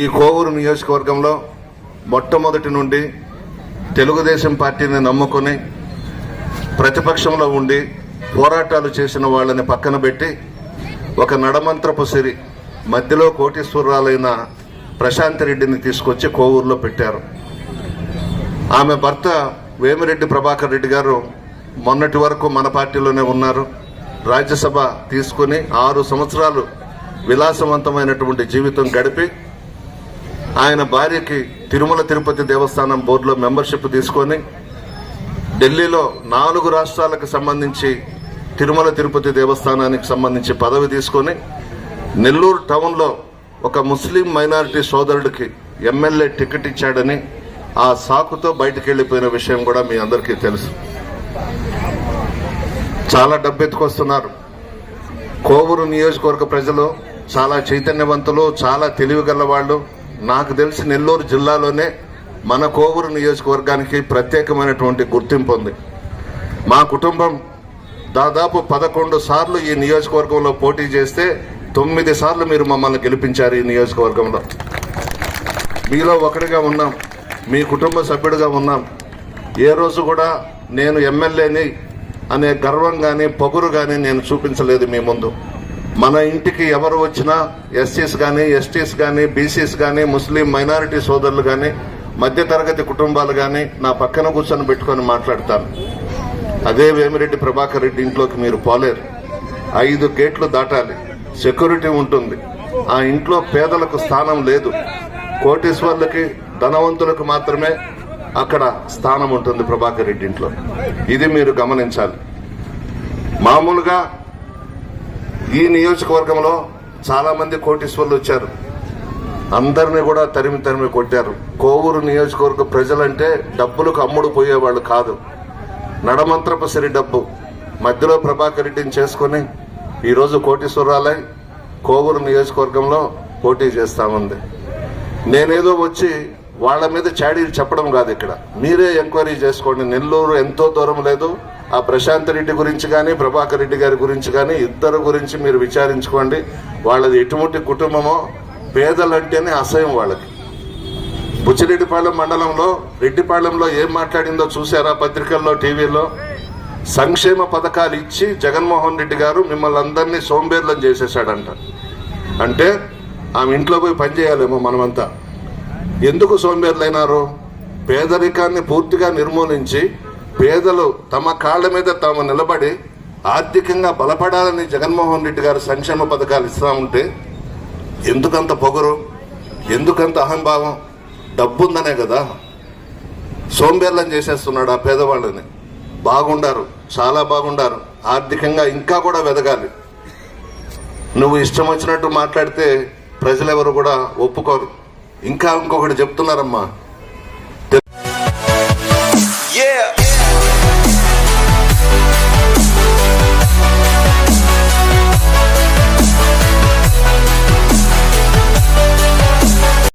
ఈ కోవూరు నియోజకవర్గంలో మొట్టమొదటి నుండి తెలుగుదేశం పార్టీని నమ్ముకొని ప్రతిపక్షంలో ఉండి పోరాటాలు చేసిన వాళ్ళని పక్కన పెట్టి ఒక నడమంత్రపు సిరి మధ్యలో కోటీశ్వరాలైన ప్రశాంత్ రెడ్డిని తీసుకొచ్చి కోవూరులో పెట్టారు. ఆమె భర్త వేమిరెడ్డి ప్రభాకర్ రెడ్డి గారు మొన్నటి వరకు మన పార్టీలోనే ఉన్నారు. రాజ్యసభ తీసుకుని ఆరు సంవత్సరాలు విలాసవంతమైనటువంటి జీవితం గడిపి ఆయన భార్యకి తిరుమల తిరుపతి దేవస్థానం బోర్డులో మెంబర్షిప్ తీసుకొని ఢిల్లీలో నాలుగు రాష్ట్రాలకు సంబంధించి తిరుమల తిరుపతి దేవస్థానానికి సంబంధించి పదవి తీసుకొని నెల్లూరు టౌన్లో ఒక ముస్లిం మైనారిటీ సోదరుడికి ఎమ్మెల్యే టికెట్ ఇచ్చాడని ఆ సాకుతో బయటకు వెళ్ళిపోయిన విషయం కూడా మీ అందరికీ తెలుసు. చాలా డబ్బెత్తుకొస్తున్నారు. కోవూరు నియోజకవర్గ ప్రజలు చాలా చైతన్యవంతులు చాలా తెలివిగల వాళ్ళు నాకు తెలిసి నెల్లూరు జిల్లాలోనే మన కోవూరు నియోజకవర్గానికి ప్రత్యేకమైనటువంటి గుర్తింపు ఉంది. మా కుటుంబం దాదాపు పదకొండు సార్లు ఈ నియోజకవర్గంలో పోటీ చేస్తే తొమ్మిది సార్లు మీరు మమ్మల్ని గెలిపించారు ఈ నియోజకవర్గంలో. మీలో ఒకటిగా ఉన్నాం మీ కుటుంబ సభ్యుడిగా ఉన్నాం. ఏ రోజు కూడా నేను ఎమ్మెల్యేని అనే గర్వం కానీ పొగురు కానీ నేను చూపించలేదు మీ ముందు. మన ఇంటికి ఎవరు వచ్చినా ఎస్సీస్ కానీ ఎస్టీస్ కానీ బీసీస్ కానీ ముస్లిం మైనారిటీ సోదరులు కానీ మధ్యతరగతి కుటుంబాలు కానీ నా పక్కన కూర్చొని పెట్టుకొని మాట్లాడతాను అదే వేమిరెడ్డి ప్రభాకర్ రెడ్డి ఇంట్లోకి మీరు పోలేరు. ఐదు గేట్లు దాటాలి. సెక్యూరిటీ ఉంటుంది. ఆ ఇంట్లో పేదలకు స్థానం లేదు. కోటీశ్వర్లకి ధనవంతులకు మాత్రమే అక్కడ స్థానం ఉంటుంది ప్రభాకర్ రెడ్డి ఇంట్లో. ఇది మీరు గమనించాలి. మామూలుగా ఈ నియోజకవర్గంలో చాలా మంది కోటీశ్వర్లు వచ్చారు. అందరినీ కూడా తరిమి తరిమి కొట్టారు. కోవూరు నియోజకవర్గ ప్రజలంటే డబ్బులకు అమ్ముడు పోయేవాళ్ళు కాదు. నడమంత్రపు సిరి డబ్బు. మధ్యలో ప్రభాకర్ రెడ్డిని చేసుకొని ఈరోజు కోటీశ్వరాలై కోవూరు నియోజకవర్గంలో పోటీ చేస్తామంది నేనేదో వచ్చి వాళ్ళ మీద చాడీలు చెప్పడం కాదు ఇక్కడ. మీరే ఎంక్వైరీ చేసుకోండి. నెల్లూరు ఎంతో దూరం లేదు. ఆ ప్రశాంత్ రెడ్డి గురించి కానీ ప్రభాకర్ రెడ్డి గారి గురించి కానీ ఇద్దరు గురించి మీరు విచారించుకోండి. వాళ్ళది ఎటువంటి కుటుంబమో పేదలంటేనే అసహ్యం వాళ్ళకి. బుచ్చిరెడ్డిపాళెం మండలంలో రెడ్డిపాళెంలో ఏం మాట్లాడిందో చూసారా పత్రికల్లో టీవీలో సంక్షేమ పథకాలు ఇచ్చి జగన్మోహన్ రెడ్డి గారు మిమ్మల్ని అందరినీ సోంబేర్లం చేసేసాడంట అంటే ఆమె ఇంట్లో పోయి పనిచేయాలేమో మనమంతా. ఎందుకు సోంబేర్లైనారు? పేదరికాన్ని పూర్తిగా నిర్మూలించి పేదలు తమ కాళ్ళ మీద తాము నిలబడి ఆర్థికంగా బలపడాలని జగన్మోహన్ రెడ్డి గారు సంక్షేమ పథకాలు ఇస్తా ఉంటే ఎందుకంత పొగరు ఎందుకంత అహంభావం? డబ్బుందనే కదా. సోంబేర్లం చేసేస్తున్నాడు ఆ పేదవాళ్ళని. బాగుండారు చాలా బాగుండారు. ఆర్థికంగా ఇంకా కూడా వెదగాలి. నువ్వు ఇష్టం వచ్చినట్టు మాట్లాడితే ప్రజలెవరు కూడా ఒప్పుకోరు. ఇంకా ఇంకొకటి చెప్తున్నారమ్మా.